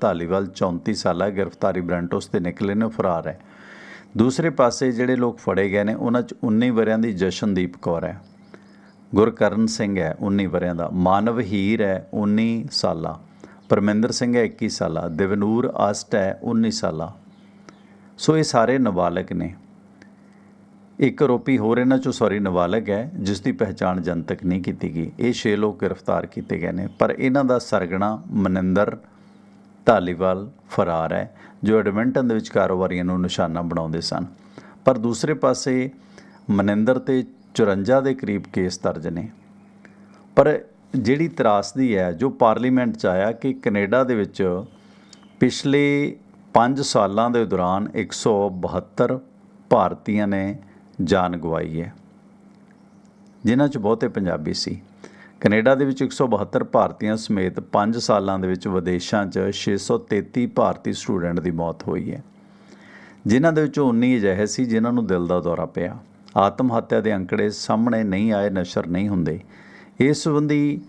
ਧਾਲੀਵਾਲ 34 ਸਾਲਾ ਗ੍ਰਿਫਤਾਰੀ ਵਾਰੰਟ ਉਸ ਤੇ ਨਿਕਲੇ ਨੇ ਉਹ ਫਰਾਰ ਹੈ। ਦੂਸਰੇ ਪਾਸੇ ਜਿਹੜੇ ਲੋਕ ਫੜੇ ਗਏ ਨੇ, ਉਹਨਾਂ 'ਚ 19 ਵਰਿਆਂ ਦੀ ਜਸ਼ਨਦੀਪ ਕੌਰ ਹੈ। ਗੁਰਕਰਨ ਸਿੰਘ ਹੈ 19 ਵਰਿਆਂ ਦਾ। ਮਾਨਵ ਹੀਰ ਹੈ 19 ਸਾਲਾ। ਪਰਮਿੰਦਰ ਸਿੰਘ ਹੈ 21 ਸਾਲਾ। ਦਿਵਨੂਰ ਆਸਟ ਹੈ 19 ਸਾਲਾ। ਸੋ ਇਹ ਸਾਰੇ ਨਾਬਾਲਗ ਨੇ। ਇੱਕ ਆਰੋਪੀ ਹੋਰ ਇਹਨਾਂ ਚੋਂ ਸੌਰੀ ਨਾਬਾਲਗ ਹੈ, ਜਿਸ ਦੀ ਪਹਿਚਾਣ ਜਨਤਕ ਨਹੀਂ ਕੀਤੀ ਗਈ। ਇਹ 6 ਲੋਕ ਗ੍ਰਿਫਤਾਰ ਕੀਤੇ ਗਏ ਨੇ। ਪਰ ਇਹਨਾਂ ਦਾ ਸਰਗਣਾ ਮਨਿੰਦਰ ਧਾਲੀਵਾਲ ਫਰਾਰ ਹੈ, ਜੋ ਐਡਮਿੰਟਨ ਦੇ ਵਿੱਚ ਕਾਰੋਬਾਰੀਆਂ ਨੂੰ ਨਿਸ਼ਾਨਾ ਬਣਾਉਂਦੇ ਸਨ। ਪਰ ਦੂਸਰੇ ਪਾਸੇ ਮਨਿੰਦਰ ਤੇ 54 ਦੇ ਕਰੀਬ ਕੇਸ ਦਰਜ ਨੇ। ਪਰ ਜਿਹੜੀ ਤਰਾਸਦੀ ਹੈ, ਜੋ ਪਾਰਲੀਮੈਂਟ ਚ ਆਇਆ ਕਿ ਕੈਨੇਡਾ ਦੇ ਵਿੱਚ ਪਿਛਲੇ 5 ਸਾਲਾਂ ਦੇ ਦੌਰਾਨ 172 ਭਾਰਤੀਆਂ ਨੇ ਜਾਨ ਗਵਾਈ ਹੈ, ਜਿਨ੍ਹਾਂ 'ਚ ਬਹੁਤੇ ਪੰਜਾਬੀ ਸੀ। ਕੈਨੇਡਾ ਦੇ ਵਿੱਚ 172 ਭਾਰਤੀਆਂ ਸਮੇਤ 5 ਸਾਲਾਂ ਦੇ ਵਿੱਚ ਵਿਦੇਸ਼ਾਂ 'ਚ 633 ਭਾਰਤੀ ਸਟੂਡੈਂਟ ਦੀ ਮੌਤ ਹੋਈ ਹੈ। ਜਿਨ੍ਹਾਂ ਦੇ ਵਿੱਚੋਂ 19 ਅਜਿਹੇ ਸੀ ਜਿਨ੍ਹਾਂ ਨੂੰ ਦਿਲ ਦਾ ਦੌਰਾ ਪਿਆ। ਆਤਮ ਹੱਤਿਆ ਦੇ ਅੰਕੜੇ ਸਾਹਮਣੇ ਨਹੀਂ ਆਏ, ਨਸ਼ਰ ਨਹੀਂ ਹੁੰਦੇ। ਇਸ ਸੰਬੰਧੀ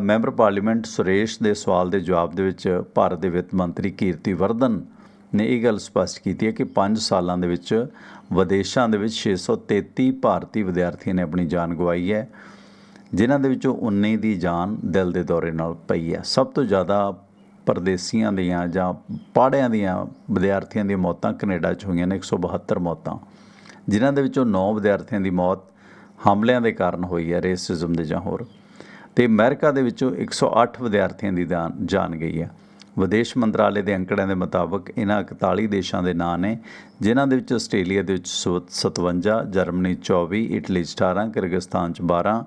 ਮੈਂਬਰ ਪਾਰਲੀਮੈਂਟ ਸੁਰੇਸ਼ ਦੇ ਸਵਾਲ ਦੇ ਜਵਾਬ ਦੇ ਵਿੱਚ ਭਾਰਤ ਦੇ ਵਿੱਤ ਮੰਤਰੀ ਕੀਰਤੀ ਵਰਧਨ ਨੇ ਇਹ ਗੱਲ ਸਪਸ਼ਟ ਕੀਤੀ ਹੈ ਕਿ 5 ਸਾਲਾਂ ਦੇ ਵਿੱਚ ਵਿਦੇਸ਼ਾਂ ਦੇ ਵਿੱਚ 633 ਭਾਰਤੀ ਵਿਦਿਆਰਥੀਆਂ ਨੇ ਆਪਣੀ ਜਾਨ ਗਵਾਈ ਹੈ। ਜਿਨ੍ਹਾਂ ਦੇ ਵਿੱਚੋਂ 19 ਦੀ ਜਾਨ ਦਿਲ ਦੇ ਦੌਰੇ ਨਾਲ ਪਈ ਹੈ। ਸਭ ਤੋਂ ਜ਼ਿਆਦਾ ਪਰਦੇਸੀਆਂ ਦੀਆਂ ਜਾਂ ਪਾੜਿਆਂ ਦੀਆਂ ਵਿਦਿਆਰਥੀਆਂ ਦੀਆਂ ਮੌਤਾਂ ਕੈਨੇਡਾ 'ਚ ਹੋਈਆਂ ਨੇ 172 ਮੌਤਾਂ। ਜਿਨ੍ਹਾਂ ਦੇ ਵਿੱਚੋਂ 9 ਵਿਦਿਆਰਥੀਆਂ ਦੀ ਮੌਤ ਹਮਲਿਆਂ ਦੇ ਕਾਰਨ ਹੋਈ ਹੈ, ਰੇਸਿਜ਼ਮ ਦੇ ਜਾਂ ਹੋਰ। ਤੇ ਅਮਰੀਕਾ ਦੇ ਵਿੱਚੋਂ 108 ਵਿਦਿਆਰਥੀਆਂ ਦੀ ਜਾਨ ਜਾਨ ਗਈ ਹੈ। ਵਿਦੇਸ਼ ਮੰਤਰਾਲੇ ਦੇ ਅੰਕੜਿਆਂ ਦੇ ਮੁਤਾਬਕ ਇਹਨਾਂ 41 ਦੇਸ਼ਾਂ ਦੇ ਨਾਂ ਨੇ, ਜਿਨ੍ਹਾਂ ਦੇ ਵਿੱਚ ਆਸਟ੍ਰੇਲੀਆ ਦੇ ਵਿੱਚ ਸਵ- 57 ਜਰਮਨੀ 24 ਇਟਲੀ 'ਚ 18 ਕਿਰਗਿਸਤਾਨ 'ਚ 12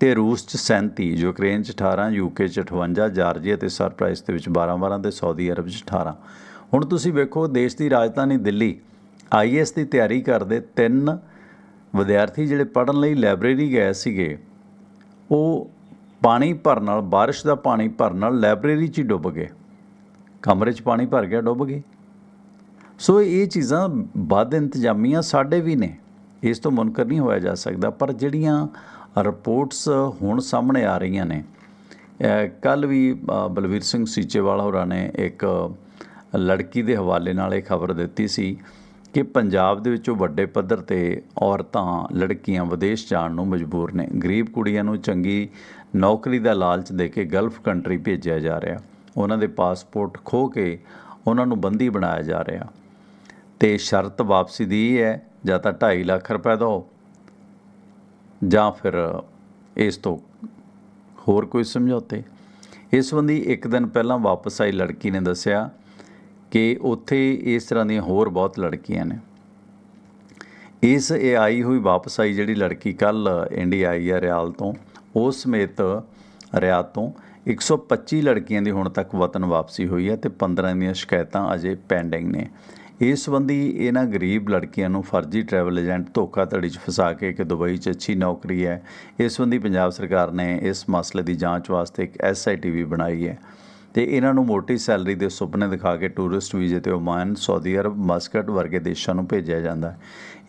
ਤੇ ਰੂਸ 'ਚ 37 ਯੂਕਰੇਨ 'ਚ 18 ਯੂਕੇ 'ਚ 58 ਜਾਰਜੀਆ ਤੇ ਸਰਪ੍ਰਾਈਜ਼ ਦੇ ਵਿੱਚ 12 12 ਤੇ ਸਾਊਦੀ ਅਰਬ 'ਚ 18 ਹੁਣ ਤੁਸੀਂ ਵੇਖੋ, ਦੇਸ਼ ਦੀ ਰਾਜਧਾਨੀ ਦਿੱਲੀ ਆਈਐਸ ਦੀ ਤਿਆਰੀ ਕਰਦੇ ਤਿੰਨ ਵਿਦਿਆਰਥੀ ਜਿਹੜੇ ਪੜਨ ਲਈ ਲਾਇਬ੍ਰੇਰੀ ਗਏ ਸੀਗੇ, ਉਹ ਪਾਣੀ ਭਰਨ ਨਾਲ, ਬਾਰਿਸ਼ ਦਾ ਪਾਣੀ ਭਰਨ ਨਾਲ ਲਾਇਬ੍ਰੇਰੀ 'ਚ ਹੀ ਡੁੱਬ ਗਏ। ਕਮਰੇ 'ਚ ਪਾਣੀ ਭਰ ਗਿਆ, ਡੁੱਬ ਗਏ। ਸੋ ਇਹ ਚੀਜ਼ਾਂ ਵੱਧ ਇੰਤਜ਼ਾਮੀਆਂ ਸਾਡੇ ਵੀ ਨੇ। ਇਸ ਤੋਂ ਮੁਨਕਰ ਨਹੀਂ ਹੋਇਆ ਜਾ ਸਕਦਾ, ਪਰ ਜਿਹੜੀਆਂ ਰਿਪੋਰਟਸ ਹੁਣ ਸਾਹਮਣੇ ਆ ਰਹੀਆਂ ਨੇ। ਕੱਲ ਵੀ ਅ, ਬਲਵੀਰ ਸਿੰਘ ਸੀਚੇਵਾਲਾ ਹੋਰਾਂ ਨੇ ਇੱਕ ਲੜਕੀ ਦੇ ਹਵਾਲੇ ਨਾਲ ਇਹ ਖਬਰ ਦਿੱਤੀ ਸੀ ਕਿ ਪੰਜਾਬ ਦੇ ਵਿੱਚੋਂ ਵੱਡੇ ਪੱਧਰ ਤੇ ਔਰਤਾਂ ਲੜਕੀਆਂ ਵਿਦੇਸ਼ ਜਾਣ ਨੂੰ ਮਜਬੂਰ ਨੇ। ਗਰੀਬ ਕੁੜੀਆਂ ਨੂੰ ਚੰਗੀ ਨੌਕਰੀ ਦਾ ਲਾਲਚ ਦੇ ਕੇ ਗਲਫ ਕੰਟਰੀ ਭੇਜਿਆ ਜਾ ਰਿਹਾ। ਉਹਨਾਂ ਦੇ ਪਾਸਪੋਰਟ ਖੋ ਕੇ ਉਹਨਾਂ ਨੂੰ ਬੰਦੀ ਬਣਾਇਆ ਜਾ ਰਿਹਾ। ਤੇ ਸ਼ਰਤ ਵਾਪਸੀ ਦੀ ਹੈ ਜਾਂ ਤਾਂ 2.5 ਲੱਖ ਰੁਪਏ ਦਿਓ ਜਾਂ ਫਿਰ ਇਸ ਤੋਂ ਹੋਰ ਕੋਈ ਸਮਝੌਤੇ? ਇਸ ਸੰਬੰਧੀ ਇੱਕ ਦਿਨ ਪਹਿਲਾਂ ਵਾਪਸ ਆਈ ਲੜਕੀ ਨੇ ਦੱਸਿਆ ਕਿ ਉੱਥੇ ਇਸ ਤਰ੍ਹਾਂ ਦੀਆਂ ਹੋਰ ਬਹੁਤ ਲੜਕੀਆਂ ਨੇ। ਇਸ ਇਹ ਆਈ ਹੋਈ ਵਾਪਸ ਆਈ ਜਿਹੜੀ ਲੜਕੀ ਕੱਲ ਇੰਡੀਆ ਆਈ ਹੈ ਰਿਆਲ ਤੋਂ ਉਸ ਸਮੇਤ ਰਿਆਦ ਤੋਂ 125 ਲੜਕੀਆਂ ਦੀ ਹੁਣ ਤੱਕ ਵਤਨ ਵਾਪਸੀ ਹੋਈ ਹੈ ਤੇ 15 ਦੀਆਂ ਸ਼ਿਕਾਇਤਾਂ ਅਜੇ ਪੈਂਡਿੰਗ ਨੇ। ਇਸ ਸੰਬੰਧੀ ਇਹਨਾਂ ਗਰੀਬ ਲੜਕੀਆਂ ਨੂੰ ਫਰਜ਼ੀ ਟਰੈਵਲ ਏਜੰਟ ਧੋਖਾਧੜੀ 'ਚ ਫਸਾ ਕੇ ਕਿ ਦੁਬਈ 'ਚ ਅੱਛੀ ਨੌਕਰੀ ਹੈ। ਇਸ ਸੰਬੰਧੀ ਪੰਜਾਬ ਸਰਕਾਰ ਨੇ ਇਸ ਮਸਲੇ ਦੀ ਜਾਂਚ ਵਾਸਤੇ ਇੱਕ ਐਸਆਈਟੀ ਵੀ ਬਣਾਈ ਹੈ ਤੇ ਇਹਨਾਂ ਨੂੰ ਮੋਟੀ ਸੈਲਰੀ ਦੇ ਸੁਪਨੇ ਦਿਖਾ ਕੇ ਟੂਰਿਸਟ ਵੀਜ਼ੇ ਤੇ ਓਮਾਨ, ਸਾਊਦੀ ਅਰਬ, ਮਸਕਟ ਵਰਗੇ ਦੇਸ਼ਾਂ ਨੂੰ ਭੇਜਿਆ ਜਾਂਦਾ ਹੈ।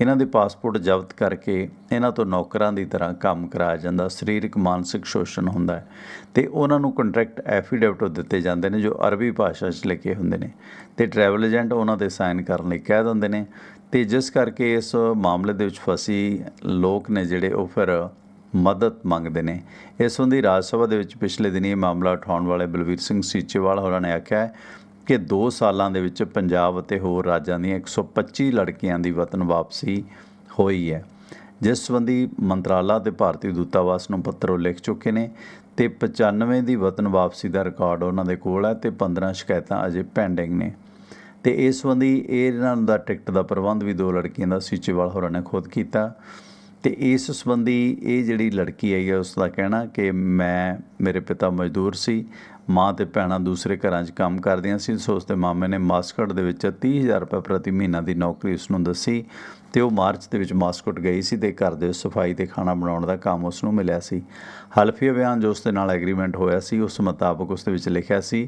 ਇਹਨਾਂ ਦੇ ਪਾਸਪੋਰਟ ਜ਼ਬਤ ਕਰਕੇ ਇਹਨਾਂ ਤੋਂ ਨੌਕਰਾਂ ਦੀ ਤਰ੍ਹਾਂ ਕੰਮ ਕਰਾਇਆ ਜਾਂਦਾ, ਸਰੀਰਕ, ਮਾਨਸਿਕ ਸ਼ੋਸ਼ਣ ਹੁੰਦਾ ਹੈ ਤੇ ਉਹਨਾਂ ਨੂੰ ਕੰਟਰੈਕਟ ਐਫੀਡੇਵਿਟ ਦਿੱਤੇ ਜਾਂਦੇ ਨੇ ਜੋ ਅਰਬੀ ਭਾਸ਼ਾ 'ਚ ਲਿਖੇ ਹੁੰਦੇ ਨੇ ਤੇ ਟਰੈਵਲ ਏਜੰਟ ਉਹਨਾਂ ਦੇ ਸਾਈਨ ਕਰਨ ਲਈ ਕਹਿ ਦਿੰਦੇ ਨੇ ਤੇ ਜਿਸ ਕਰਕੇ ਇਸ ਮਾਮਲੇ ਦੇ ਵਿੱਚ ਫਸੀ ਲੋਕ ਨੇ ਜਿਹੜੇ ਉਹ ਫਿਰ ਮਦਦ ਮੰਗਦੇ ਨੇ। ਇਸ ਸੰਬੰਧੀ ਰਾਜ ਸਭਾ ਦੇ ਵਿੱਚ ਪਿਛਲੇ ਦਿਨੀ ਇਹ ਮਾਮਲਾ ਉਠਾਉਣ ਵਾਲੇ ਬਲਵੀਰ ਸਿੰਘ ਸੀਚੇਵਾਲ ਹੋਰਾਂ ਨੇ ਆਖਿਆ ਕਿ 2 ਸਾਲਾਂ ਦੇ ਵਿੱਚ ਪੰਜਾਬ ਅਤੇ ਹੋਰ ਰਾਜਾਂ ਦੀਆਂ 125 ਲੜਕੀਆਂ ਦੀ ਵਤਨ ਵਾਪਸੀ ਹੋਈ ਹੈ, ਜਿਸ ਸੰਬੰਧੀ ਮੰਤਰਾਲਾ ਤੇ ਭਾਰਤੀ ਦੂਤਾਵਾਸ ਨੂੰ ਪੱਤਰ ਉਹ ਲਿਖ ਚੁੱਕੇ ਨੇ। ਤੇ 95 ਦੀ ਵਤਨ ਵਾਪਸੀ ਦਾ ਰਿਕਾਰਡ ਉਹਨਾਂ ਦੇ ਕੋਲ ਹੈ ਤੇ 15 ਸ਼ਿਕਾਇਤਾਂ ਅਜੇ ਪੈਂਡਿੰਗ ਨੇ। ਤੇ ਇਸ ਸੰਬੰਧੀ ਇਹਨਾਂ ਦਾ ਟਿਕਟ ਦਾ ਪ੍ਰਬੰਧ ਵੀ ਦੋ ਲੜਕੀਆਂ ਦਾ ਸੀਚੇਵਾਲ ਹੋਰਾਂ ਨੇ ਖੁਦ ਕੀਤਾ। ਤੇ ਇਸ ਸੰਬੰਧੀ ਇਹ ਜਿਹੜੀ ਲੜਕੀ ਆਈ ਹੈ, ਉਸ ਦਾ ਕਹਿਣਾ ਕਿ ਮੈਂ, ਮੇਰੇ ਪਿਤਾ ਮਜ਼ਦੂਰ ਸੀ ਮਾਂ ਤੇ ਭੈਣਾਂ ਦੂਸਰੇ ਘਰਾਂ 'ਚ ਕੰਮ ਕਰਦੀਆਂ ਸੀ। ਸੋ ਉਸ ਦੇ ਮਾਮੇ ਨੇ ਮਾਸਕਟ ਦੇ ਵਿੱਚ 30000 ਰੁਪਏ ਪ੍ਰਤੀ ਮਹੀਨਾ ਦੀ ਨੌਕਰੀ ਉਸ ਨੂੰ ਦੱਸੀ ਤੇ ਉਹ ਮਾਰਚ ਦੇ ਵਿੱਚ ਮਾਸਕਟ ਗਈ ਸੀ ਤੇ ਘਰ ਦੇ ਸਫ਼ਾਈ ਤੇ ਖਾਣਾ ਬਣਾਉਣ ਦਾ ਕੰਮ ਉਸ ਨੂੰ ਮਿਲਿਆ ਸੀ। ਹਲਫੀਆ ਬਿਆਨ ਜੋ ਉਸ ਦੇ ਨਾਲ ਐਗਰੀਮੈਂਟ ਹੋਇਆ ਸੀ, ਉਸ ਮੁਤਾਬਕ ਉਸ ਦੇ ਵਿੱਚ ਲਿਖਿਆ ਸੀ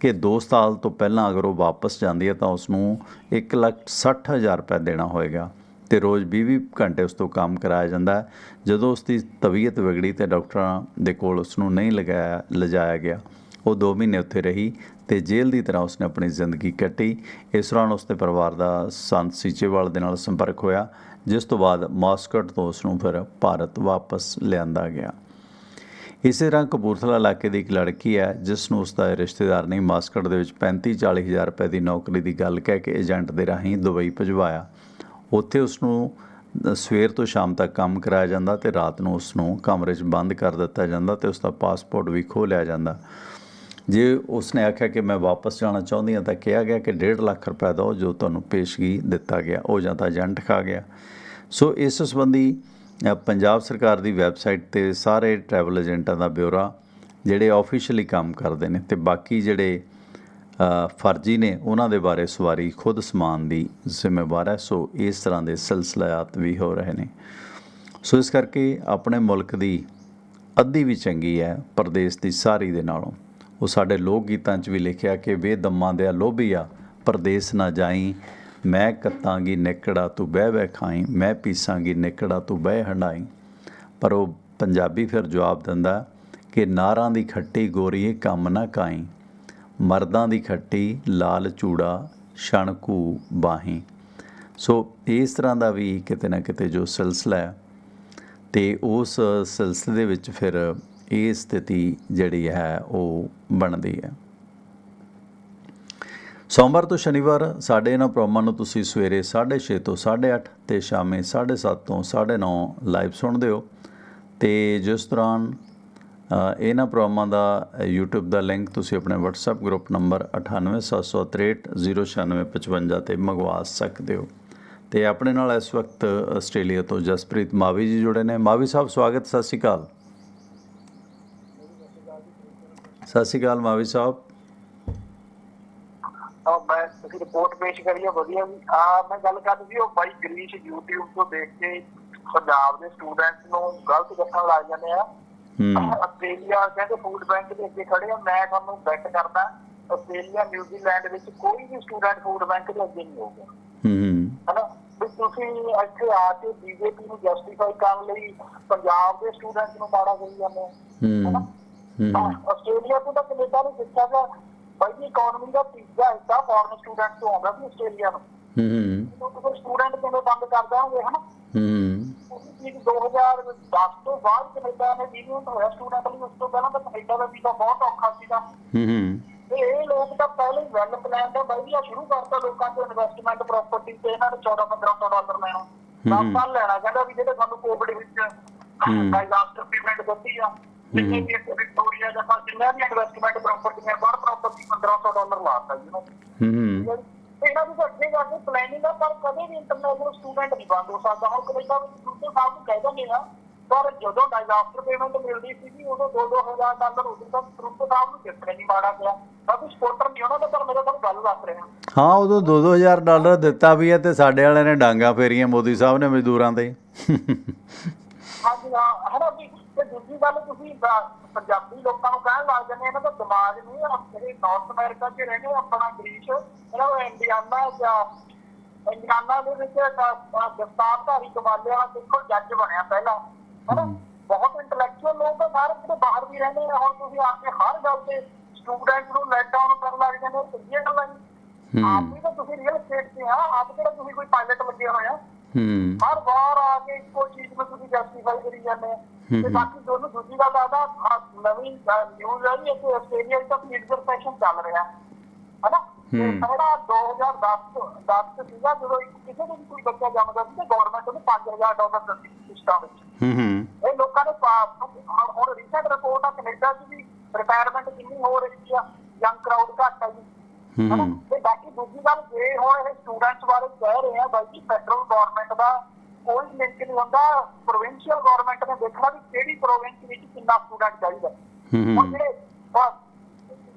ਕਿ 2 ਸਾਲ ਤੋਂ ਪਹਿਲਾਂ ਅਗਰ ਉਹ ਵਾਪਸ ਜਾਂਦੀ ਹੈ ਤਾਂ ਉਸ ਨੂੰ 160000 ਰੁਪਏ ਦੇਣਾ ਹੋਏਗਾ ਤੇ ਰੋਜ਼ 20-20 ਘੰਟੇ ਉਸ ਤੋਂ ਕੰਮ ਕਰਾਇਆ ਜਾਂਦਾ ਜਦੋਂ ਉਸ ਦੀ ਤਬੀਅਤ ਵਿਗੜੀ ਤੇ ਡਾਕਟਰਾਂ ਦੇ ਕੋਲ ਉਸ ਨੂੰ ਨਹੀਂ ਲਗਾਇਆ, ਲਿਜਾਇਆ ਗਿਆ। ਉਹ 2 ਮਹੀਨੇ ਉੱਥੇ ਰਹੀ ਤੇ ਜੇਲ੍ਹ ਦੀ ਤਰ੍ਹਾਂ ਉਸਨੇ ਆਪਣੀ ਜ਼ਿੰਦਗੀ ਕੱਟੀ। ਇਸ ਦੌਰਾਨ ਉਸਦੇ ਪਰਿਵਾਰ ਦਾ ਸੰਤ ਸੀਚੇਵਾਲ ਦੇ ਨਾਲ ਸੰਪਰਕ ਹੋਇਆ, ਜਿਸ ਤੋਂ ਬਾਅਦ ਮਾਸਕਟ ਤੋਂ ਉਸ ਨੂੰ ਫਿਰ ਭਾਰਤ ਵਾਪਸ ਲਿਆਂਦਾ ਗਿਆ। ਇਸੇ ਤਰ੍ਹਾਂ ਕਪੂਰਥਲਾ ਇਲਾਕੇ ਦੀ ਇੱਕ ਲੜਕੀ ਹੈ ਜਿਸ ਨੂੰ ਉਸ ਦਾ ਰਿਸ਼ਤੇਦਾਰ ਨੇ ਮਾਸਕਟ ਦੇ ਵਿੱਚ 35 40 ਹਜ਼ਾਰ ਰੁਪਏ ਦੀ ਨੌਕਰੀ ਦੀ ਗੱਲ ਕਹਿ ਕੇ ਏਜੰਟ ਦੇ ਰਾਹੀਂ ਦੁਬਈ ਭਜਵਾਇਆ। ਉੱਥੇ ਉਸ ਨੂੰ ਸਵੇਰ ਤੋਂ ਸ਼ਾਮ ਤੱਕ ਕੰਮ ਕਰਾਇਆ ਜਾਂਦਾ ਤੇ ਰਾਤ ਨੂੰ ਉਸ ਨੂੰ ਕਮਰੇ 'ਚ ਬੰਦ ਕਰ ਦਿੱਤਾ ਜਾਂਦਾ ਤੇ ਉਸ ਦਾ ਪਾਸਪੋਰਟ ਵੀ ਖੋਹ ਲਿਆ ਜਾਂਦਾ। ਜੇ ਉਸਨੇ ਆਖਿਆ ਕਿ ਮੈਂ ਵਾਪਸ ਜਾਣਾ ਚਾਹੁੰਦੀ ਹਾਂ ਤਾਂ ਕਿਹਾ ਗਿਆ ਕਿ 1.5 ਲੱਖ ਰੁਪਏ ਦਿਓ ਜੋ ਤੁਹਾਨੂੰ ਪੇਸ਼ਗੀ ਦਿੱਤਾ ਗਿਆ, ਉਹ ਜਾਂ ਤਾਂ ਏਜੰਟ ਖਾ ਗਿਆ। ਸੋ ਇਸ ਸੰਬੰਧੀ ਪੰਜਾਬ ਸਰਕਾਰ ਦੀ ਵੈਬਸਾਈਟ ਤੇ ਸਾਰੇ ਟਰੈਵਲ ਏਜੰਟਾਂ ਦਾ ਬਿਊਰਾ, ਜਿਹੜੇ ਆਫੀਸ਼ੀਅਲੀ ਕੰਮ ਕਰਦੇ ਨੇ ਤੇ ਬਾਕੀ ਜਿਹੜੇ ਫਰਜ਼ੀ ਨੇ, ਉਹਨਾਂ ਦੇ ਬਾਰੇ ਸਵਾਰੀ ਖੁਦ ਸਮਾਨ ਦੀ ਜ਼ਿੰਮੇਵਾਰ ਹੈ। ਸੋ ਇਸ ਤਰ੍ਹਾਂ ਦੇ ਸਿਲਸਿਲਾਤ ਵੀ ਹੋ ਰਹੇ ਨੇ। ਸੋ ਇਸ ਕਰਕੇ ਆਪਣੇ ਮੁਲਕ ਦੀ ਅੱਧੀ ਵੀ ਚੰਗੀ ਹੈ, ਪਰਦੇਸ ਦੀ ਸਾਰੀ ਦੇ ਨਾਲੋਂ। ਉਹ ਸਾਡੇ ਲੋਕ ਗੀਤਾਂ 'ਚ ਵੀ ਲਿਖਿਆ ਕਿ ਵੇ ਦੰਮਾਂ ਦੇ ਲੋਭੀਆ ਪਰਦੇਸ ਨਾ ਜਾਈ। ਮੈਂ ਕੱਤਾਂਗੀ ਨਿਕੜਾ ਤੂੰ ਬਹਿ ਬਹਿ ਖਾਈ, ਮੈਂ ਪੀਸਾਂਗੀ ਨਿਕੜਾ ਤੂੰ ਬਹਿ ਹੰਡਾਈ ਪਰ ਉਹ ਪੰਜਾਬੀ ਫਿਰ ਜਵਾਬ ਦਿੰਦਾ ਕਿ ਨਾਰਾਂ ਦੀ ਖੱਟੀ ਗੋਰੀਏ ਕੰਮ ਨਾ ਕਾਈ, ਮਰਦਾਂ ਦੀ ਖੱਟੀ ਲਾਲ ਚੂੜਾ ਛਣਕੂ ਬਾਹੀਂ। ਸੋ ਇਸ ਤਰ੍ਹਾਂ ਦਾ ਵੀ ਕਿਤੇ ਨਾ ਕਿਤੇ ਜੋ ਸਿਲਸਿਲਾ ਹੈ, ਤੇ ਉਸ ਸਿਲਸਿਲੇ ਦੇ ਵਿੱਚ ਫਿਰ ਇਹ ਸਥਿਤੀ ਜਿਹੜੀ ਹੈ, ਉਹ ਬਣਦੀ ਹੈ। ਸੋਮਵਾਰ ਤੋਂ ਸ਼ਨੀਵਾਰ ਸਾਡੇ ਇਹਨਾਂ ਪ੍ਰੋਗਰਾਮਾਂ ਨੂੰ ਤੁਸੀਂ ਸਵੇਰੇ 6:30 ਤੋਂ 8:30 ਤੇ ਸ਼ਾਮੇ 7:30 ਤੋਂ 9:30 ਲਾਈਵ ਸੁਣਦੇ ਹੋ। ਤੇ ਜਿਸ ਦੌਰਾਨ ਇਹਨਾਂ ਪ੍ਰੋਗਰਾਮਾਂ ਦਾ YouTube ਦਾ ਲਿੰਕ ਤੁਸੀਂ ਆਪਣੇ WhatsApp ਗਰੁੱਪ ਨੰਬਰ 9876309655 ਤੇ ਮੰਗਵਾ ਸਕਦੇ ਹੋ। ਤੇ ਆਪਣੇ ਨਾਲ ਇਸ ਵਕਤ ਆਸਟ੍ਰੇਲੀਆ ਤੋਂ ਜਸਪ੍ਰੀਤ ਮਾਵੀ ਜੀ ਜੁੜੇ ਨੇ। ਮਾਵੀ ਸਾਹਿਬ, ਸਵਾਗਤ, ਸਤਿ ਸ਼੍ਰੀ ਅਕਾਲ। ਸਤਿ ਸ਼੍ਰੀ ਅਕਾਲ ਮਾਵੀ ਸਾਹਿਬ। ਆ ਮੈਂ ਤੁਸੀਂ ਰਿਪੋਰਟ ਪੇਸ਼ ਕਰੀ ਆ ਵਧੀਆ ਵੀ ਆ ਮੈਂ ਗੱਲ ਕਰਦੀ ਸੀ ਉਹ ਬਾਈ ਗ੍ਰੀਸ਼ YouTube ਤੋਂ ਦੇਖ ਕੇ ਪੰਜਾਬ ਦੇ ਸਟੂਡੈਂਟਸ ਨੂੰ ਗਲਤ ਦੱਸਣ ਲੱਗ ਜਾਂਦੇ ਆ। ਆਸਟ੍ਰੇਲੀਆ ਕਹਿੰਦੇ ਫੂਡ ਬੈਂਕ ਦੇ ਅੱਗੇ ਖੜੇ ਆ ਮੈਂ ਤੁਹਾਨੂੰ ਬੈਟ ਕਰਦਾ ਆਸਟ੍ਰੇਲੀਆ ਨਿਊਜ਼ੀਲੈਂਡ ਵਿੱਚ ਕੋਈ ਵੀ ਸਟੂਡੈਂਟ ਫੂਡ ਬੈਂਕ ਦੇ ਅੱਗੇ ਨਹੀਂ ਹੋਊਗਾ। ਹੂੰ ਹਨਾ? ਤੁਸੀਂ ਇੱਥੇ ਆ ਕੇ ਬੀਜੇਪੀ ਨੂੰ ਜਸਟੀਫਾਈ ਕਰਨ ਲਈ ਪੰਜਾਬ ਦੇ ਸਟੂਡੈਂਟਸ ਨੂੰ ਮਾੜਾ ਕਰੀ ਜਾਂਦੇ ਹੂੰ। ਆਸਟ੍ਰੇਲੀਆ ਤੋਂ ਤਾਂ ਕੈਨੇਡਾ ਨੂੰ ਦਿੱਤਾ ਗਿਆ। ਬਾਈ ਇਕਨੋਮੀ ਦਾ ਤੀਜਾ ਹਿੱਸਾ ਫੋਰਨ ਸਟੂਡੈਂਟ ਤੋਂ ਆਉਂਦਾ ਸੀ ਆਸਟ੍ਰੇਲੀਆ ਨੂੰ। ਹੂੰ। ਉਹ ਸਟੂਡੈਂਟ ਕਿਵੇਂ ਬੰਦ ਕਰ ਦਾਂਗੇ ਹਨਾ? ਹੂੰ। ਚੀਜ਼ 2010 ਤੋਂ ਬਾਅਦ ਕੈਨੇਡਾ ਨੇ ਰੀਨਿਊਟ ਹੋਇਆ ਸਟੂਡੈਂਟ ਲਈ ਉਸ ਤੋਂ ਪਹਿਲਾਂ ਤਾਂ ਕੈਨੇਡਾ ਦਾ ਵੀਜ਼ਾ ਬਹੁਤ ਔਖਾ ਸੀਗਾ। ਹੂੰ ਤੇ ਇਹ ਲੋਕ ਤਾਂ ਪਹਿਲੇ ਹੀ ਵੈਲ ਪਲਾਨ ਦਾ ਵਧੀਆ ਸ਼ੁਰੂ ਕਰਤਾ ਲੋਕਾਂ ਤੋਂ ਇਨਵੈਸਟਮੈਂਟ ਪ੍ਰਾਪਰਟੀ ਤੇ ਇਹਨਾਂ ਨੇ 14 1500 ਡਾਲਰ ਲੈਣਾ। 10 ਸਾਲ ਲੈਣਾ ਕਹਿੰਦਾ ਵੀ ਜਿਹੜੇ ਸਾਨੂੰ ਕੋਵਿਡ ਵਿੱਚ ਡਾਇਜ਼ਾਸਟਰ ਪੇਮੈਂਟ ਦਿੱਤੀ ਆ ਜਿੰਨੇ ਵੀ ਇੱਥੇ ਵਿਕਟੋਰੀਆ ਜਾਂ ਫਾ ਜਿੰਨਾ ਵੀ ਇਨਵੈਸਟਮੈਂਟ ਪ੍ਰਾਪਰਟੀਆਂ ਬਾਹਰ ਪ੍ਰਾਪਰਟੀ 1500 ਡਾਲਰ ਲਾਤਾ ਜੀ ਉਹਨਾਂ। ਨੇ ਹੂੰ। ਇਹਨਾਂ ਦੀ ਤਾਂ ਅੱਗੇ ਜਾ ਕੇ ਪਲੈਨਿੰਗ ਆ ਪਰ ਕਦੇ ਵੀ ਇੰਟਰਨੈਸ਼ਨਲ ਸਟੂਡੈਂਟ ਨਹੀਂ ਬੰਦ ਹੋ ਸਕਦਾ। ਹੁਣ ਕੈਨੇਡਾ ਵਿੱਚ ਦੂਜੇ ਸਾਹਿਬ ਨੂੰ ਕਹਿ ਦਿੰਦੇ ਆ ਪਰ ਜਦੋਂ ਡਾਇਜ਼ਾਸਟਰ ਪੇਮੈਂਟ ਮਿਲਦੀ ਸੀਗੀ ਉਦੋਂ 2-2000 ਡਾਲਰ ਉਦੋਂ ਤੱਕ ਸਰੂਪ ਸਾਹਿਬ ਨੂੰ ਕਿਤੇ ਨਹੀਂ ਮਾੜਾ ਪਿਆ ਬਾਕੀ ਸਪੋਰਟਰ ਨਹੀਂ ਉਹਨਾਂ ਦਾ ਪਰ ਮੇਰਾ ਤੁਹਾਨੂੰ ਗੱਲ ਦੱਸ ਰਿਹਾ। ਹਾਂ ਉਦੋਂ 2-2000 ਡਾਲਰ ਦਿੱਤਾ ਵੀ ਹੈ ਤੇ ਸਾਡੇ ਵਾਲਿਆਂ ਨੇ ਡਾਂਗਾ ਫੇਰੀਆਂ ਮੋਦੀ ਸਾਹਿਬ ਨੇ ਮਜ਼ਦੂਰਾਂ ਤੇ। ਹਾਂਜੀ ਹਾਂ ਹਨਾ ਵੀ ਦੂਜੀ ਗੱਲ ਤੁਸੀਂ ਬ- ਪੰਜਾਬੀ ਲੋਕਾਂ ਨੂੰ ਕਹਿਣ ਲੱਗ ਜਾਂਦੇ ਇਹਨਾਂ ਦਾ ਦਿਮਾਗ ਨਹੀਂ ਆ ਜਿਹੜੇ ਨਾਰਥ ਅਮਰੀਕਾ 'ਚ ਰਹਿੰਦੇ ਆ, ਆਪਣਾ ਗ੍ਰੀਸ ਇਹਨਾਂ ਨੂੰ ਇੰਡੀਆਨਾ ਜਾਂ ਇੰਡੀਆਨਾ ਦੇ ਵਿੱਚ ਦਸਤਾਰਧਾਰੀ ਵਾਲਾ ਦੇਖੋ ਜੱਜ ਬਣਿਆ ਪਹਿਲਾਂ ਹਨਾ? ਬਹੁਤ ਇੰਟੈਲੈਕਚੁਅਲ ਲੋਕ ਆ ਸਾਰੇ ਜਿਹੜੇ ਬਾਹਰ ਵੀ ਰਹਿੰਦੇ ਆ ਹੁਣ ਤੁਸੀਂ ਆ ਕੇ ਹਰ ਗੱਲ ਤੇ ਸਟੂਡੈਂਟ ਨੂੰ ਲੈਟ ਡਾਊਨ ਕਰਨ ਲੱਗ ਜਾਂਦੇ ਹੋ ਚੰਗੀਆਂ ਗੱਲਾਂ ਨਹੀਂ ਆਪ ਵੀ ਤਾਂ ਤੁਸੀਂ ਰੀਅਲ ਸਟੇਟ ਤੇ ਆ ਆਪ ਕਿਹੜਾ ਤੁਸੀਂ ਕੋਈ ਪਾਇਲਟ ਲੱਗੇ ਹੋਇਆ? ਹੂੰ। ਹਰ ਵਾਰ ਆ ਕੇ ਇੱਕੋ ਚੀਜ਼ ਨੂੰ ਤੁਸੀਂ ਜਸਟੀਫਾਈ ਕਰੀ ਜਾਂਦੇ ਆ। ਤੇ ਬਾਕੀ ਦੋਨੋਂ ਦੂਜੀ ਗੱਲ ਆਦਾ ਨਵੀਂ ਨਿਊਜ਼ ਆ ਰਹੀ ਹੈ ਕਿ ਆਸਟ੍ਰੇਲੀਆ ਤਾਂ ਪੋਲੀਟੀਕਲ ਸੈਸ਼ਨ ਚੱਲ ਰਿਹਾ ਹਨਾ? ਤੇ ਸਾਡਾ 2010 ਤੋਂ 10 ਚ ਸੀਗਾ ਜਦੋਂ ਕਿਸੇ ਦੇ ਵੀ ਕੋਈ ਬੱਚਾ ਜੰਮਦਾ ਸੀ ਤੇ ਗਵਰਨਮੈਂਟ ਉਹਨੂੰ 5000 ਡਾਲਰ ਦਿੰਦੀ ਸੀ ਸਿਸਟਮ ਵਿੱਚ। ਹੂੰ ਹੂੰ। ਇਹ ਲੋਕਾਂ ਨੇ ਹੁਣ ਰੀਸੈਂਟ ਰਿਪੋਰਟ ਆ ਕੈਨੇਡਾ 'ਚ ਵੀ ਰਿਟਾਇਰਮੈਂਟ ਕਿੰਨੀ ਹੋ ਰਹੀ ਆ ਯੰਗ ਕਰਾਊਡ ਘੱਟ ਆ ਜੀ? ਹੂੰ। ਤੇ ਬਾਕੀ ਦੂਜੀ ਗੱਲ ਇਹ ਹੁਣ ਇਹ ਸਟੂਡੈਂਟਸ ਬਾਰੇ ਕਹਿ ਰਹੇ ਆ ਬਾਈ ਜੀ ਫੈਡਰਲ ਗਵਰਨਮੈਂਟ ਦਾ ਕੋਈ ਲਿੰਕ ਨਹੀਂ ਹੁੰਦਾ। ਪ੍ਰੋਵਿੰਸ਼ੀਅਲ ਗਵਰਨਮੈਂਟ ਨੇ ਦੇਖਣਾ ਵੀ ਕਿਹੜੀ ਪ੍ਰੋਵਿੰਸ ਵਿੱਚ ਕਿੰਨਾ ਸਟੂਡੈਂਟ ਚਾਹੀਦਾ। ਹੁਣ ਜਿਹੜੇ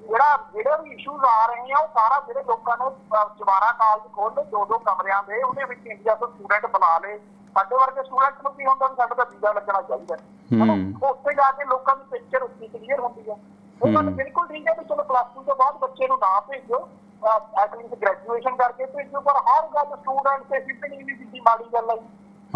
ਜਿਹੜਾ ਜਿਹੜੇ ਵੀ ਇਸ਼ੂਜ਼ ਆ ਰਹੇ ਆ ਉਹ ਸਾਰਾ ਜਿਹੜੇ ਲੋਕਾਂ ਨੇ ਜਵਾਰਾ ਕਾਲਜ ਖੋਲ੍ਹੇ ਦੋ ਦੋ ਕਮਰਿਆਂ ਦੇ ਉਹਦੇ ਵਿੱਚ ਇੰਡੀਆ ਤੋਂ ਸਟੂਡੈਂਟ ਬੁਲਾ ਲਏ। ਸਾਡੇ ਵਰਗੇ ਸਟੂਡੈਂਟ ਨੂੰ ਕੀ ਹੁੰਦਾ ਵੀ ਸਾਡਾ ਤਾਂ ਵੀਜ਼ਾ ਲੱਗਣਾ ਚਾਹੀਦਾ। ਉੱਥੇ ਜਾ ਕੇ ਲੋਕਾਂ ਦੀ ਪਿਕਚਰ ਉੱਥੇ ਕਲੀਅਰ ਹੁੰਦੀ ਹੈ। ਉਹ ਗੱਲ ਬਿਲਕੁਲ ਠੀਕ ਹੈ ਵੀ ਚਲੋ ਪਲੱਸ 2 ਤੋਂ ਬਾਅਦ ਬੱਚੇ ਨੂੰ ਨਾ ਭੇਜੋ ਐਟਲੀਸਟ ਗ੍ਰੈਜੂਏਸ਼ਨ ਕਰਕੇ ਭੇਜੋ ਪਰ ਹਰ ਗੱਲ ਸਟੂਡੈਂਟ ਤੇ ਸਿੱਧੀ ਨਹੀਂ ਸਿੱਧੀ ਮਾੜੀ ਗੱਲ ਹੈ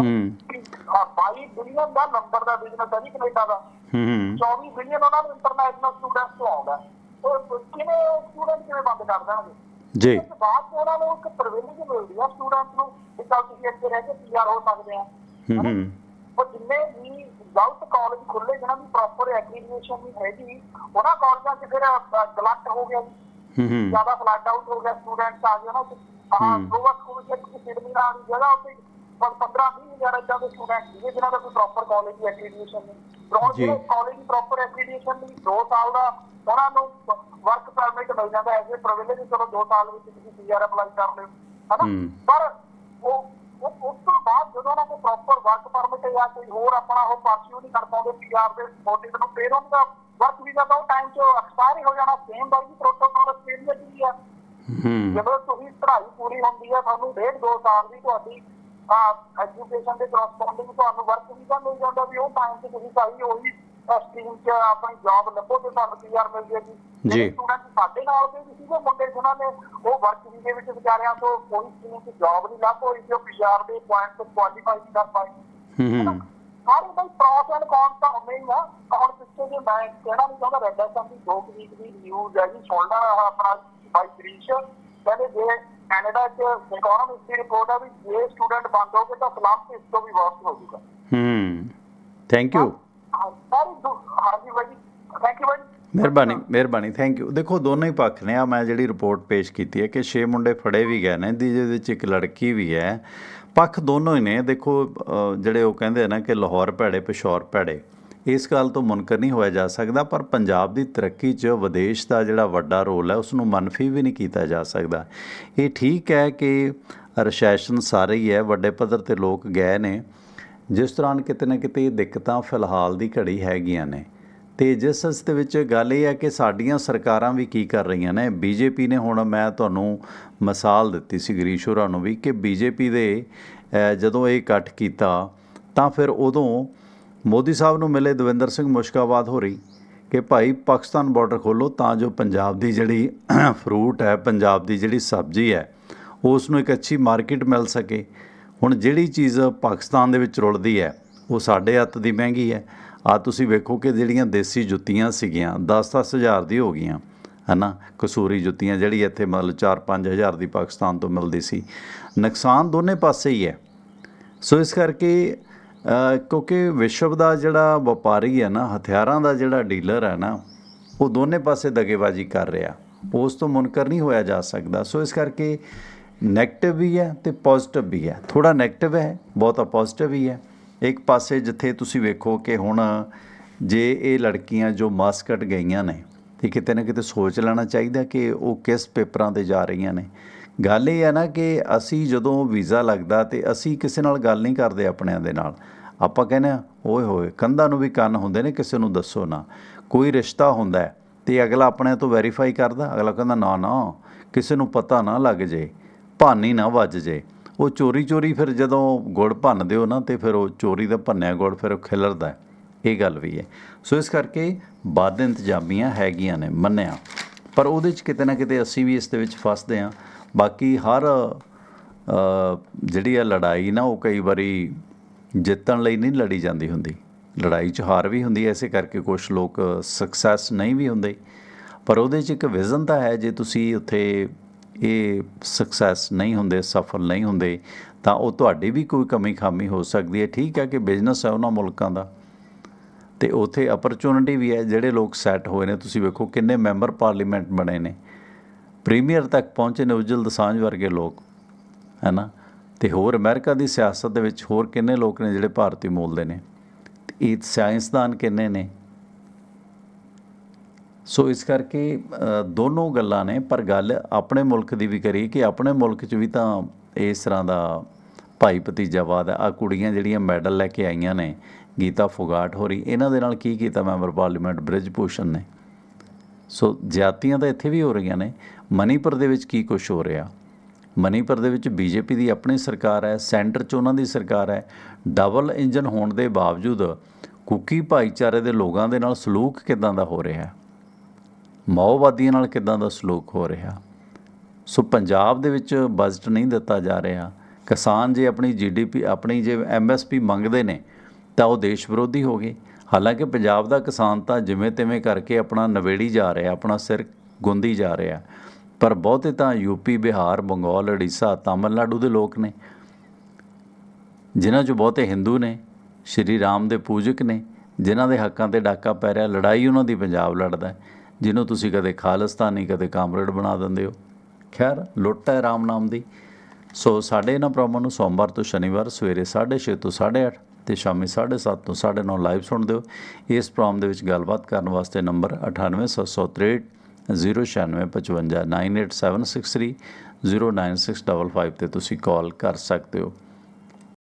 ਹੂੰ ਹਾਂ 22 ਬਿਲੀਅਨ ਦਾ ਨੰਬਰ ਦਾ ਬਿਜ਼ਨਸ ਹੈ ਜੀ ਕੈਨੇਡਾ ਦਾ। ਹੂੰ 24 ਬਿਲੀਅਨ ਉਹਨਾਂ ਨੂੰ ਇੰਟਰਨੈਸ਼ਨਲ ਸਟੂਡੈਂਟਸ ਤੋਂ ਆਉਂਦਾ ਉਹ ਕਿਵੇਂ ਬੰਦ ਕਰ ਦੇਣਗੇ? ਜੀ। ਬਾਅਦ 'ਚ ਉਹਨਾਂ ਨੂੰ ਇੱਕ ਪ੍ਰਿਵਿਲੇਜ ਮਿਲਦੀ ਆ ਸਟੂਡੈਂਟ ਨੂੰ ਕਿ ਚੱਲ ਤੁਸੀਂ ਇੱਥੇ ਰਹਿ ਕੇ ਪੀਆਰ ਹੋ ਸਕਦੇ ਆ ਹੂੰ ਹੂੰ। ਉਹ ਜਿੰਨੇ ਵੀ ਗਲਤ ਕਾਲਜ ਖੁੱਲੇ ਜਿਹਨਾਂ ਦੀ ਪ੍ਰੋਪਰ ਐਗਰੀਗੇਸ਼ਨ ਨਹੀਂ ਹੈਗੀ ਉਹਨਾਂ ਕਾਲਜਾਂ 'ਚ ਫਿਰ ਗਲਤ ਹੋ ਗਿਆ ਜੀ। ਹੂੰ ਹੂੰ। ਜ਼ਿਆਦਾ ਫਲੱਡ ਆਊਟ ਹੋ ਗਿਆ ਸਟੂਡੈਂਟਸ ਆ ਗਏ ਨਾ ਹਾਂ। ਗੋਵਾ ਸਕੂਲ ਚ ਸਿਡਨੀ ਨਾਲ ਜਗ੍ਹਾ ਉੱਤੇ 15 20 ਹਜ਼ਾਰ ਏਦਾਂ ਦੇ ਸਟੂਡੈਂਟ ਸੀਗੇ ਜਿਨ੍ਹਾਂ ਦਾ ਕੋਈ ਪ੍ਰੋਪਰ ਕਾਲਜ ਦੀ ਐਕ੍ਰੀਡੀਟੇਸ਼ਨ ਨਹੀਂ ਰੋਣ ਜੀ। ਕਾਲਜ ਦੀ ਪ੍ਰੋਪਰ ਐਕ੍ਰੀਡੀਟੇਸ਼ਨ ਨਹੀਂ 2 ਸਾਲ ਦਾ ਉਹਨਾਂ ਨੂੰ ਵਰਕ ਪਰਮਿਟ ਮਿਲ ਜਾਂਦਾ ਅ ਪ੍ਰਿਵਿਲੇਜ ਚਲੋ 2 ਸਾਲ ਵਿੱਚ ਤੁਸੀਂ ਪੀਆਰ ਅਪਲਾਈ ਕਰ ਲਿਓ ਹਨਾ ਹੂੰ। ਪਰ ਉਹ ਉਹ- ਉਸ ਤੋਂ ਬਾਅਦ ਜਦੋਂ ਉਹਨਾਂ ਕੋਲ ਪ੍ਰੋਪਰ ਵਰਕ ਪਰਮਿਟ ਜਾਂ ਕੋਈ ਹੋਰ ਆਪਣਾ ਉਹ ਪਰਸਿਊ ਨਹੀਂ ਕਰ ਪਾਉਂਦੇ ਪੀਆਰ ਦੇ ਮੋਟਿਵ ਨੂੰ ਫਿਰ ਉਹਨਾਂ ਦਾ ਵਰਕ ਵੀਜ਼ਾ ਤਾਂ ਉਹ ਟਾਈਮ 'ਚ ਐਕਸਪਾਇਰ ਹੀ ਹੋ ਜਾਣਾ ਸੇਮ ਬਾਈ ਦੀ ਪ੍ਰੋਟੋਕੋਲ ਆਸਟ੍ਰੇਲੀਆ ਵੀ ਆ ਹੂੰ ਜਦੋਂ ਤੁਸੀਂ ਪੜ੍ਹਾਈ ਪੂਰੀ ਹੁੰਦੀ ਹੈ ਤੁਹਾਨੂੰ ਡੇਢ ਦੋ ਸਾਲ ਦੀ ਤੁਹਾਡੀ ਐਜੂਕੇਸ਼ਨ ਦੇ ਕਰਸਪੋਂਡਿੰਗ ਤੁਹਾਨੂੰ ਵਰਕ ਵੀਜ਼ਾ ਮਿਲ ਜਾਂਦਾ ਵੀ ਉਹ ਟਾਈਮ 'ਚ ਤੁਸੀਂ ਸਾਰੀ ਉਹੀ ਸਟਰੀਮ 'ਚ ਆਪਣੀ ਜੌਬ ਲੱਭੋ ਤੇ ਤੁਹਾਨੂੰ ਪੀਆਰ ਮਿਲ ਜਾਏਗੀ ਜੀ। ਸਟੂਡੈਂਟ ਸਾਡੇ ਨਾਲ ਦੇ ਵੀ ਸੀਗੇ ਮੁੰਡੇ ਜਿਨ੍ਹਾਂ ਨੇ ਉਹ ਵਰਕ ਵੀਜ਼ੇ ਵਿੱਚ ਵਿਚਾਰਿਆਂ ਤੋਂ ਕੋਈ ਸਟਰੀਮ 'ਚ ਜੌਬ ਨਹੀਂ ਲੱਭ ਹੋਈ ਜੋ ਪੀਆਰ ਦੇ ਪੁਆਇੰਟ ਤੋਂ ਕੁਆਲੀਫਾਈ ਕਰ ਪਾਈ ਹੂੰ ਹੂੰ। ਸਾਰੇ ਬਈ ਪ੍ਰੋਸ ਐਂਡ ਕੌਨਸ ਤਾਂ ਹੁੰਦੇ ਹੀ ਆ। ਹੁਣ ਪਿੱਛੇ ਜੇ ਮੈਂ ਕਹਿਣਾ ਨਹੀਂ ਚਾਹੁੰਦਾ ਰੈਡ ਐਸਐਮ ਦੀ ਦੋ ਵੀਕ ਦੀ ਨਿਊਜ਼ ਹੈ ਜੀ ਸੁਣਨਾ ਆਪਣਾ ਬਾਈ ਕ੍ਰਿਸ਼ ਕਹਿੰਦੇ ਜੇ ਕੈਨੇਡਾ 'ਚ ਇਕਨੋਮਿਕਸ ਦੀ ਰਿਪੋਰਟ ਆ ਵੀ ਜੇ ਸਟੂਡੈਂਟ ਬੰਦ ਹੋ ਗਏ ਤਾਂ ਸਲਾਮ ਇਸ ਤੋਂ ਵੀ ਵਾਸਤ ਹੋ ਜਾਊਗਾ। ਹੂੰ ਥੈਂਕ ਯੂ ਹਾਂਜੀ ਬਾਈ ਥੈਂਕ ਯੂ ਬਾਈ ਮਿਹਰਬਾਨੀ ਮਿਹਰਬਾਨੀ ਥੈਂਕ ਯੂ ਦੇਖੋ ਦੋਨੋਂ ਹੀ ਪੱਖ ਨੇ। ਆ ਮੈਂ ਜਿਹੜੀ ਰਿਪੋਰਟ ਪੇਸ਼ ਕੀਤੀ ਹੈ ਕਿ 6 ਮੁੰਡੇ ਫੜੇ ਵੀ ਗਏ ਨੇ ਜਿਹਦੇ ਵਿੱਚ ਇੱਕ ਲੜਕੀ ਵੀ ਹੈ। ਪੱਖ ਦੋਨੋਂ ਹੀ ਨੇ। ਦੇਖੋ ਜਿਹੜੇ ਉਹ ਕਹਿੰਦੇ ਆ ਨਾ ਕਿ ਲਾਹੌਰ ਭੈੜੇ ਪਿਸ਼ੌਰ ਭੈੜੇ। ਇਸ ਗੱਲ ਤੋਂ ਮੁਨਕਰ ਨਹੀਂ ਹੋਇਆ ਜਾ ਸਕਦਾ, ਪਰ ਪੰਜਾਬ ਦੀ ਤਰੱਕੀ 'ਚ ਵਿਦੇਸ਼ ਦਾ ਜਿਹੜਾ ਵੱਡਾ ਰੋਲ ਹੈ ਉਸ ਨੂੰ ਮਨਫੀ ਵੀ ਨਹੀਂ ਕੀਤਾ ਜਾ ਸਕਦਾ। ਇਹ ਠੀਕ ਹੈ ਕਿ ਰਿਸ਼ੈਸ਼ਨ ਸਾਰੇ ਹੀ ਹੈ ਵੱਡੇ ਪੱਧਰ ਤੇ ਲੋਕ ਗਏ ਨੇ। ਜਿਸ ਦੌਰਾਨ ਕਿਤੇ ਨਾ ਕਿਤੇ ਦਿੱਕਤਾਂ ਫਿਲਹਾਲ ਦੀ ਘੜੀ ਹੈਗੀਆਂ ਨੇ। ਤੇ ਜਿਸ ਇਸ ਦੇ ਵਿੱਚ ਗੱਲ ਇਹ ਹੈ ਕਿ ਸਾਡੀਆਂ ਸਰਕਾਰਾਂ ਵੀ ਕੀ ਕਰ ਰਹੀਆਂ ਨੇ, ਬੀਜੇਪੀ ਨੇ ਹੁਣ ਮੈਂ ਤੁਹਾਨੂੰ ਮਿਸਾਲ ਦਿੱਤੀ ਸੀ ਗਰੀਸ਼ ਹੋਰਾਂ ਨੂੰ ਵੀ ਕਿ ਬੀਜੇਪੀ ਦੇ ਜਦੋਂ ਇਹ ਇਕੱਠ ਕੀਤਾ, ਤਾਂ ਫਿਰ ਉਦੋਂ ਮੋਦੀ ਸਾਹਿਬ ਨੂੰ ਮਿਲੇ ਦਵਿੰਦਰ ਸਿੰਘ ਮੁਸ਼ਕਾਬਾਦ ਹੋ ਰਹੀ ਕਿ ਭਾਈ ਪਾਕਿਸਤਾਨ ਬਾਰਡਰ ਖੋਲੋ ਤਾਂ ਜੋ ਪੰਜਾਬ ਦੀ ਜਿਹੜੀ ਫਰੂਟ ਹੈ, ਪੰਜਾਬ ਦੀ ਜਿਹੜੀ ਸਬਜ਼ੀ ਹੈ, ਉਸ ਨੂੰ ਇੱਕ ਅੱਛੀ ਮਾਰਕੀਟ ਮਿਲ ਸਕੇ। ਹੁਣ ਜਿਹੜੀ ਚੀਜ਼ ਪਾਕਿਸਤਾਨ ਦੇ ਵਿੱਚ ਰੁਲਦੀ ਹੈ, ਉਹ ਸਾਡੇ ਹੱਥ ਦੀ ਮਹਿੰਗੀ ਹੈ। ਆ ਤੁਸੀਂ ਵੇਖੋ ਕਿ ਜਿਹੜੀਆਂ ਦੇਸੀ ਜੁੱਤੀਆਂ ਸੀਗੀਆਂ 10-10 ਹਜ਼ਾਰ ਦੀ ਹੋ ਗਈਆਂ, ਹਨਾ? ਕਸੂਰੀ ਜੁੱਤੀਆਂ ਜਿਹੜੀ ਇੱਥੇ ਮਤਲਬ 4-5 ਹਜ਼ਾਰ ਦੀ ਪਾਕਿਸਤਾਨ ਤੋਂ ਮਿਲਦੀ ਸੀ। ਨੁਕਸਾਨ ਦੋਨੇ ਪਾਸੇ ਹੀ ਹੈ। ਸੋ ਇਸ ਕਰਕੇ ਕਿਉਂਕਿ ਵਿਸ਼ਵ ਦਾ ਜਿਹੜਾ ਵਪਾਰੀ ਹੈ ਨਾ, ਹਥਿਆਰਾਂ ਦਾ ਜਿਹੜਾ ਡੀਲਰ ਹੈ ਨਾ, ਉਹ ਦੋਨੇ ਪਾਸੇ ਦਗੇਬਾਜ਼ੀ ਕਰ ਰਿਹਾ। ਉਸ ਤੋਂ ਮੁਨਕਰ ਨਹੀਂ ਹੋਇਆ ਜਾ ਸਕਦਾ। ਸੋ ਇਸ ਕਰਕੇ ਨੈਗੇਟਿਵ ਵੀ ਹੈ ਤੇ ਪੋਜ਼ਿਟਿਵ ਵੀ ਹੈ। ਥੋੜਾ ਨੈਗੇਟਿਵ ਹੈ, ਬਹੁਤਾ ਪੋਜ਼ਿਟਿਵ ਵੀ ਹੈ। ਇੱਕ ਪਾਸੇ ਜਿੱਥੇ ਤੁਸੀਂ ਵੇਖੋ ਕਿ ਹੁਣ ਜੇ ਇਹ ਲੜਕੀਆਂ ਜੋ ਮਾਸਕਟ ਗਈਆਂ ਨੇ ਤੇ ਕਿਤੇ ਨਾ ਕਿਤੇ ਸੋਚ ਲੈਣਾ ਚਾਹੀਦਾ ਕਿ ਉਹ ਕਿਸ ਪੇਪਰਾਂ ਤੇ ਜਾ ਰਹੀਆਂ ਨੇ। ਗੱਲ ਇਹ ਹੈ ਨਾ ਕਿ ਅਸੀਂ ਜਦੋਂ ਵੀਜ਼ਾ ਲੱਗਦਾ ਤੇ ਅਸੀਂ ਕਿਸੇ ਨਾਲ ਗੱਲ ਨਹੀਂ ਕਰਦੇ ਆਪਣਿਆਂ ਦੇ ਨਾਲ। ਆਪਾਂ ਕਹਿੰਦੇ ਆ ਓਏ ਹੋਏ, ਕੰਧਾਂ ਨੂੰ ਵੀ ਕੰਨ ਹੁੰਦੇ ਨੇ, ਕਿਸੇ ਨੂੰ ਦੱਸੋ ਨਾ। ਕੋਈ ਰਿਸ਼ਤਾ ਹੁੰਦਾ ਹੈ ਤੇ ਅਗਲਾ ਆਪਣੇ ਤੋਂ ਵੈਰੀਫਾਈ ਕਰਦਾ, ਅਗਲਾ ਕਹਿੰਦਾ, ਨਾ ਨਾ, ਕਿਸੇ ਨੂੰ ਪਤਾ ਨਾ ਲੱਗ ਜੇ, ਭਾਨੀ ਨਾ ਵੱਜ ਜੇ। ਉਹ ਚੋਰੀ ਚੋਰੀ ਫਿਰ ਜਦੋਂ ਗੁੜ ਭੰਨਦੇ ਹੋ ਨਾ, ਤੇ ਫਿਰ ਉਹ ਚੋਰੀ ਦਾ ਭੰਨਿਆ ਗੁੜ ਫਿਰ ਉਹ ਖਿਲਰਦਾ ਇਹ ਗੱਲ ਵੀ ਹੈ। ਸੋ ਇਸ ਕਰਕੇ ਬਾਦ ਇੰਤਜ਼ਾਮੀਆਂ ਹੈਗੀਆਂ ਨੇ, ਮੰਨਿਆ। ਪਰ ਉਹਦੇ ਚ ਕਿਤੇ ਨਾ ਕਿਤੇ ਅਸੀਂ ਵੀ ਇਸ ਦੇ ਵਿੱਚ ਫਸਦੇ ਹਾਂ। ਬਾਕੀ ਹਰ ਜਿਹੜੀ ਆ ਲੜਾਈ ਨਾ, ਉਹ ਕਈ ਵਾਰੀ ਜਿੱਤਣ ਲਈ ਨਹੀਂ ਲੜੀ ਜਾਂਦੀ ਹੁੰਦੀ। ਲੜਾਈ 'ਚ ਹਾਰ ਵੀ ਹੁੰਦੀ ਹੈ ਇਸੇ ਕਰਕੇ ਕੁਝ ਲੋਕ ਸਕਸੈਸ ਨਹੀਂ ਵੀ ਹੁੰਦੇ। ਪਰ ਉਹਦੇ 'ਚ ਇੱਕ ਵਿਜ਼ਨ ਤਾਂ ਹੈ, ਜੇ ਤੁਸੀਂ ਉੱਥੇ ਇਹ ਸਕਸੈਸ ਨਹੀਂ ਹੁੰਦੇ, ਸਫਲ ਨਹੀਂ ਹੁੰਦੇ, ਤਾਂ ਉਹ ਤੁਹਾਡੀ ਵੀ ਕੋਈ ਕਮੀ ਖਾਮੀ ਹੋ ਸਕਦੀ ਹੈ। ਠੀਕ ਹੈ ਕਿ ਬਿਜ਼ਨਸ ਹੈ ਉਹਨਾਂ ਮੁਲਕਾਂ ਦਾ। ਤੇ ਉਥੇ ਅਪਰਚੂਨਿਟੀ ਵੀ ਹੈ, ਜਿਹੜੇ ਲੋਕ ਸੈੱਟ ਹੋਏ ਨੇ। ਤੁਸੀਂ ਵੇਖੋ ਕਿੰਨੇ ਮੈਂਬਰ ਪਾਰਲੀਮੈਂਟ ਬਣੇ ਨੇ। ਪ੍ਰੀਮੀਅਰ ਤੱਕ ਪਹੁੰਚੇ ਨੇ ਉਜਲ ਦਸਾਂਝ ਵਰਗੇ ਲੋਕ ਹੈ ਨਾ ਤੇ ਹੋਰ ਅਮਰੀਕਾ ਦੀ ਸਿਆਸਤ ਦੇ ਵਿੱਚ ਹੋਰ ਕਿੰਨੇ ਲੋਕ ਨੇ ਜਿਹੜੇ ਭਾਰਤੀ ਮੂਲ ਦੇ ਨੇ? ਤੇ ਇਹ ਸਾਇੰਸਦਾਨ ਕਿੰਨੇ ਨੇ? ਸੋ ਇਸ ਕਰਕੇ ਦੋਨੋਂ ਗੱਲਾਂ ਨੇ, ਪਰ ਗੱਲ ਆਪਣੇ ਮੁਲਕ ਦੀ ਵੀ ਕਰੀ ਕਿ ਆਪਣੇ ਮੁਲਕ 'ਚ ਵੀ ਤਾਂ ਇਸ ਤਰ੍ਹਾਂ ਦਾ ਭਾਈ ਭਤੀਜਾਵਾਦ ਆ। ਆਹ ਕੁੜੀਆਂ ਜਿਹੜੀਆਂ ਮੈਡਲ ਲੈ ਕੇ ਆਈਆਂ ਨੇ, ਗੀਤਾ ਫੁਗਾਟ ਹੋਰੀ, ਇਹਨਾਂ ਦੇ ਨਾਲ ਕੀ ਕੀਤਾ ਮੈਂਬਰ ਪਾਰਲੀਮੈਂਟ ਬ੍ਰਿਜ ਭੂਸ਼ਣ ਨੇ? ਸੋ ਜਾਤੀਆਂ ਤਾਂ ਇੱਥੇ ਵੀ ਹੋ ਰਹੀਆਂ ਨੇ। ਮਨੀਪੁਰ ਦੇ ਵਿੱਚ ਕੀ ਕੁਝ ਹੋ ਰਿਹਾ? ਮਨੀਪੁਰ ਦੇ ਵਿੱਚ ਬੀਜੇਪੀ ਦੀ ਆਪਣੀ ਸਰਕਾਰ ਹੈ, ਸੈਂਟਰ 'ਚ ਉਹਨਾਂ ਦੀ ਸਰਕਾਰ ਹੈ। ਡਬਲ ਇੰਜਨ ਹੋਣ ਦੇ ਬਾਵਜੂਦ ਕੁਕੀ ਭਾਈਚਾਰੇ ਦੇ ਲੋਕਾਂ ਦੇ ਨਾਲ ਸਲੂਕ ਕਿਦਾਂ ਦਾ ਹੋ ਰਿਹਾ? ਹੈ ਮਾਓਵਾਦੀਆਂ ਨਾਲ ਕਿਦਾਂ ਦਾ ਸਲੂਕ ਹੋ ਰਿਹਾ? ਸੋ ਪੰਜਾਬ ਦੇ ਵਿੱਚ ਬਜਟ ਨਹੀਂ ਦਿੱਤਾ ਜਾ ਰਿਹਾ। ਕਿਸਾਨ ਜੇ ਆਪਣੀ ਜੀਡੀਪੀ ਆਪਣੀ ਜੇ ਐਮਐਸਪੀ ਮੰਗਦੇ ਨੇ, ਤਾਂ ਉਹ ਦੇਸ਼ ਵਿਰੋਧੀ ਹੋ ਗਏ। ਹਾਲਾਂਕਿ ਪੰਜਾਬ ਦਾ ਕਿਸਾਨ ਤਾਂ ਜਿਵੇਂ ਤਿਵੇਂ ਕਰਕੇ ਆਪਣਾ ਨਵੇੜੀ ਜਾ ਰਿਹਾ, ਆਪਣਾ ਸਿਰ ਗੁੰਦੀ ਜਾ ਰਿਹਾ। ਪਰ ਬਹੁਤੇ ਤਾਂ ਯੂਪੀ ਬਿਹਾਰ, ਬੰਗਾਲ, ਉੜੀਸਾ, ਤਾਮਿਲਨਾਡੂ ਦੇ ਲੋਕ ਨੇ, ਜਿਨ੍ਹਾਂ 'ਚੋਂ ਬਹੁਤੇ ਹਿੰਦੂ ਨੇ, ਸ਼੍ਰੀ ਰਾਮ ਦੇ ਪੂਜਕ ਨੇ, ਜਿਨ੍ਹਾਂ ਦੇ ਹੱਕਾਂ ਤੇ ਡਾਕਾ ਪੈ ਰਿਹਾ, ਲੜਾਈ ਉਹਨਾਂ ਦੀ ਪੰਜਾਬ ਲੜਦਾ ਜਿਹਨੂੰ ਤੁਸੀਂ ਕਦੇ ਖਾਲਿਸਤਾਨੀ ਕਦੇ ਕਾਮਰੇਡ ਬਣਾ ਦਿੰਦੇ ਹੋ। ਖੈਰ, ਲੁੱਟ ਹੈ ਰਾਮ ਨਾਮ ਦੀ। ਸੋ ਸਾਡੇ ਇਹਨਾਂ ਪ੍ਰੋਗਰਾਮਾਂ ਨੂੰ ਸੋਮਵਾਰ ਤੋਂ ਸ਼ਨੀਵਾਰ ਸਵੇਰੇ 6:30 ਤੋਂ 8:30 ਤੇ ਸ਼ਾਮੀ 7:30 ਤੋਂ 9:30 ਲਾਈਵ ਸੁਣਦੇ ਹੋ ਇਸ ਪ੍ਰੋਗਰਾਮ ਦੇ ਵਿੱਚ ਗੱਲਬਾਤ ਕਰਨ ਵਾਸਤੇ ਨੰਬਰ 98763 09655 98763 09655 ਤੇ ਤੁਸੀਂ ਕਾਲ ਕਰ ਸਕਦੇ ਹੋ।